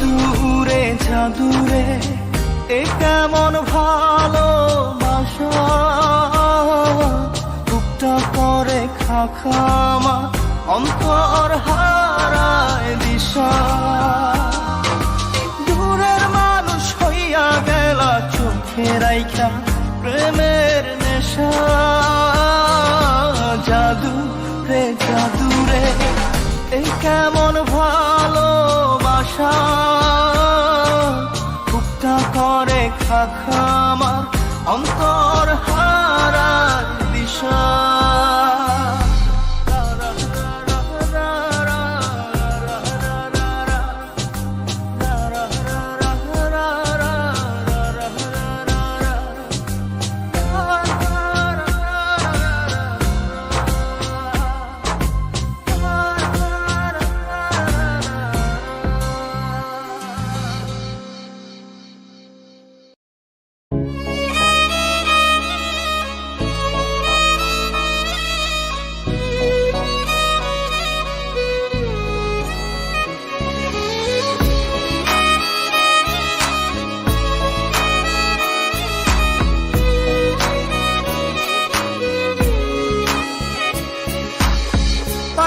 জাদুরে জাদুরে, এ কেমন ভালোবাসা? বুকটা করে খাখামা, অন্তর হারায় দিশা। দূরের মানুষ হইয়া গেলা চোখে রাইখা প্রেমের নেশা। জাদু রে জাদু রে এই কেমন ভালোবাসা? করে আমার অন্তর হারায়